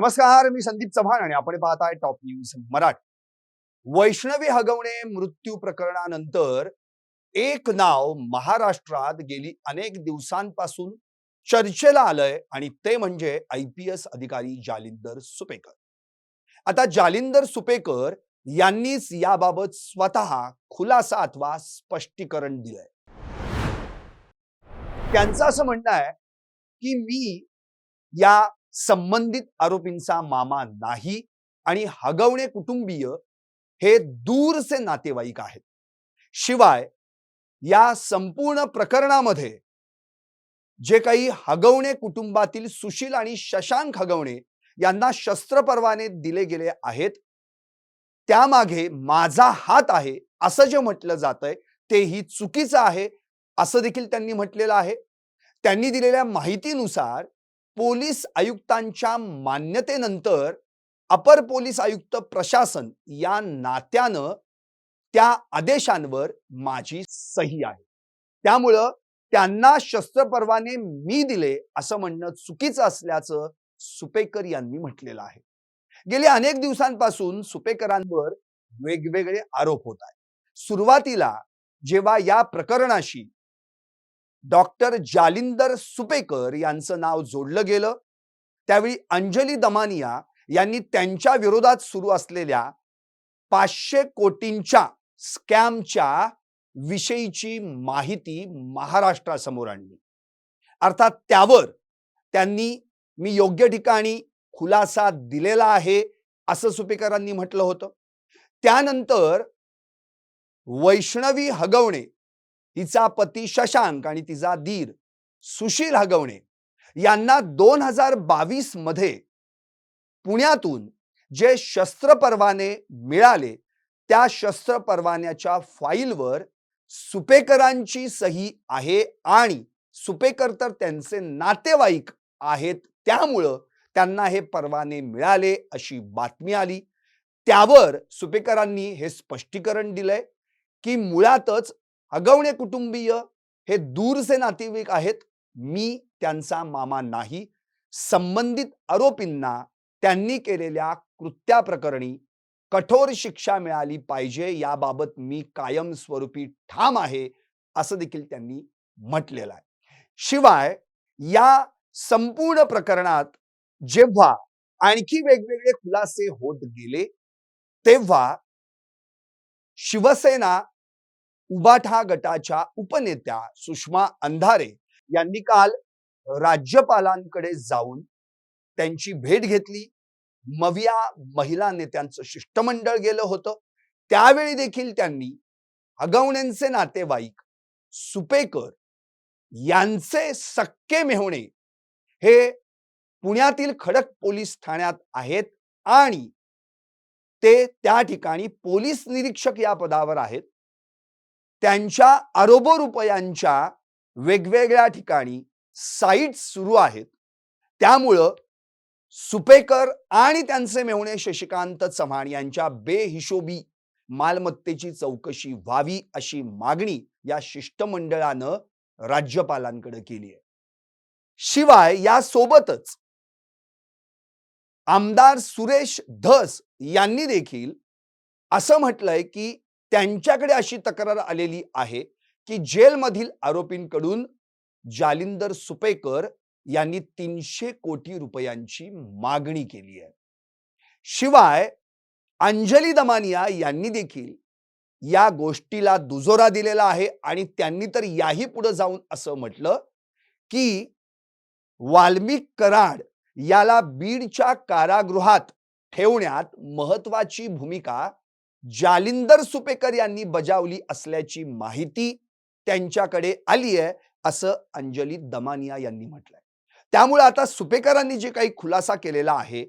नमस्कार मी संदीप चव्हाण आणि आपण पाहत आहे टॉप न्यूज मराठी. वैष्णवी हगवणे मृत्यू प्रकरणानंतर एक नाव महाराष्ट्रात गेली अनेक दिवसांपासून चर्चेला आलंय आणि ते म्हणजे आय पी एस अधिकारी जालिंदर सुपेकर. आता जालिंदर सुपेकर यांनीच याबाबत स्वतः खुलासा अथवा स्पष्टीकरण दिलंय. त्यांचं असं म्हणणं आहे की मी या संबंधित आरोपींचा मामा नाही आणि हगवणे कुटुंबीय हे दूरचे नातेवाईक आहेत. शिवाय या संपूर्ण प्रकरणामध्ये जे काही हगवणे कुटुंबातील सुशील आणि शशांक हगवणे यांना शस्त्र परवाने दिले गेले आहेत त्यामागे माझा हात आहे असं जे म्हटलं जातंय तेही चुकीचं आहे असं देखील त्यांनी म्हटलेलं आहे. त्यांनी दिलेल्या माहितीनुसार पोलीस आयुक्तांच्या मान्यतेनंतर अपर पोलीस आयुक्त प्रशासन या नात्यानं त्या आदेशांवर माझी सही आहे. त्यामुळं त्यांना शस्त्र परवाने मी दिले असं म्हणणं चुकीचं असल्याचं सुपेकर यांनी म्हटलेलं आहे. गेल्या अनेक दिवसांपासून सुपेकरांवर वेगवेगळे आरोप होत आहेत. सुरुवातीला जेव्हा या प्रकरणाशी डॉक्टर जालिंदर सुपेकर यांचं नाव जोडलं गेलं. त्यावेळी अंजली दमानिया यांनी त्यांच्या विरोधात सुरू असलेल्या पाचशे कोटींच्या स्कॅमच्या विषयीची माहिती महाराष्ट्रासमोर आणली. अर्थात त्यावर त्यांनी मी योग्य ठिकाणी खुलासा दिलेला आहे असं सुपेकरांनी म्हटलं होतं. त्यानंतर वैष्णवी हगवणे तिचा पती शशांक आणि तिचा दीर सुशील हगवणे यांना दोन हजार बावीसमध्ये पुण्यातून जे शस्त्र परवाने मिळाले त्या शस्त्र परवान्याच्या फाईलवर सुपेकरांची सही आहे आणि सुपेकर तर त्यांचे नातेवाईक आहेत त्यामुळं त्यांना हे परवाने मिळाले अशी बातमी आली. त्यावर सुपेकरांनी हे स्पष्टीकरण दिलंय की मुळातच अगवणे कुटुंबीय हे दूरचे नातेवाईक आहेत. मी त्यांचा मामा नाही. संबंधित आरोपींना त्यांनी केलेल्या कृत्याप्रकरणी कठोर शिक्षा मिळाली पाहिजे. याबाबत मी कायमस्वरूपी ठाम आहे असं देखील त्यांनी म्हटलेलं आहे. शिवाय या संपूर्ण प्रकरणात जेव्हा आणखी वेगवेगळे खुलासे होत गेले तेव्हा शिवसेना उबाठा गटाच्या उपनेत्या सुषमा अंधारे यांनी काल राज्यपालांकडे जाऊन त्यांची भेट घेतली. मविया महिला नेत्यांचं शिष्टमंडळ गेलं होतं. त्यावेळी देखील त्यांनी हगवण्यांचे नातेवाईक सुपेकर यांचे सक्के मेहणे हे पुण्यातील खडक पोलीस ठाण्यात आहेत आणि ते त्या ठिकाणी पोलीस निरीक्षक या पदावर आहेत. त्यांच्या अरोबो रुपयांच्या वेगवेगळ्या ठिकाणी साईट सुरू आहेत. त्यामुळं सुपेकर आणि त्यांचे मेहुणे शशिकांत चव्हाण यांच्या बेहिशोबी मालमत्तेची चौकशी व्हावी अशी मागणी या शिष्टमंडळानं राज्यपालांकडे केली आहे. शिवाय या सोबतच आमदार सुरेश धस यांनी देखील असं म्हटलंय की त्यांच्याकडे अशी तक्रार आलेली आहे की जेलमधील आरोपींकडून जालिंदर सुपेकर यांनी तीनशे कोटी रुपयांची मागणी केली आहे. शिवाय अंजली दमानिया यांनी देखील या गोष्टीला दुजोरा दिलेला आहे आणि त्यांनी तर याही पुढे जाऊन असं म्हटलं की वाल्मिक कराड याला बीडच्या कारागृहात ठेवण्यात महत्वाची भूमिका जालिंदर सुपेकर यांनी बजावली असल्याची माहिती त्यांच्याकडे आली आहे असं अंजली दमानिया यांनी म्हटलंय. त्यामुळे आता सुपेकरांनी जे काही खुलासा केलेला आहे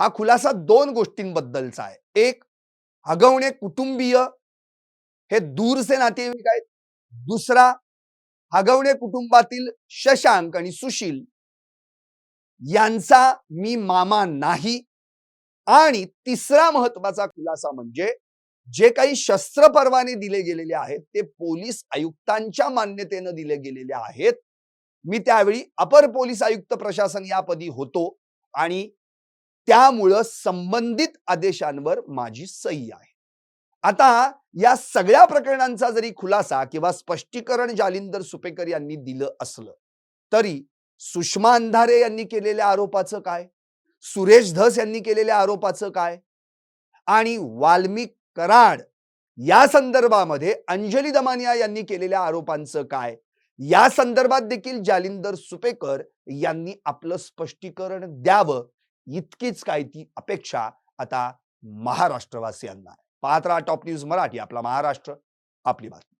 हा खुलासा दोन गोष्टींबद्दलचा आहे. एक हगवणे कुटुंबीय हे दूरचे नातेवाईक आहेत. दुसरा हगवणे कुटुंबातील शशांक आणि सुशील यांचा मी मामा नाही. आणि तिसरा महत्त्वाचा खुलासा म्हणजे जे काही शस्त्र परवाने दिले गेलेले आहेत ते पोलीस आयुक्तांच्या मान्यतेनं दिले गेलेले आहेत. मी त्यावेळी अपर पोलीस आयुक्त प्रशासन या पदी होतो आणि त्यामुळं संबंधित आदेशांवर माझी सही आहे. आता या सगळ्या प्रकरणांचा जरी खुलासा किंवा स्पष्टीकरण जालिंदर सुपेकर यांनी दिलं असलं तरी सुषमा अंधारे यांनी केलेल्या आरोपाचं काय? सुरेश धस यांनी केलेल्या आरोपाचं काय? आणि वाल्मिक कराड. या संदर्भामध्ये अंजली दमानिया यांनी केलेल्या आरोपांचं काय? या संदर्भात देखील जालिंदर सुपेकर यांनी आपलं स्पष्टीकरण द्यावं. इतकीच काय ती अपेक्षा आता महाराष्ट्रवासियांना आहे. पाहत राहा टॉप न्यूज मराठी आपला महाराष्ट्र आपली बातमी.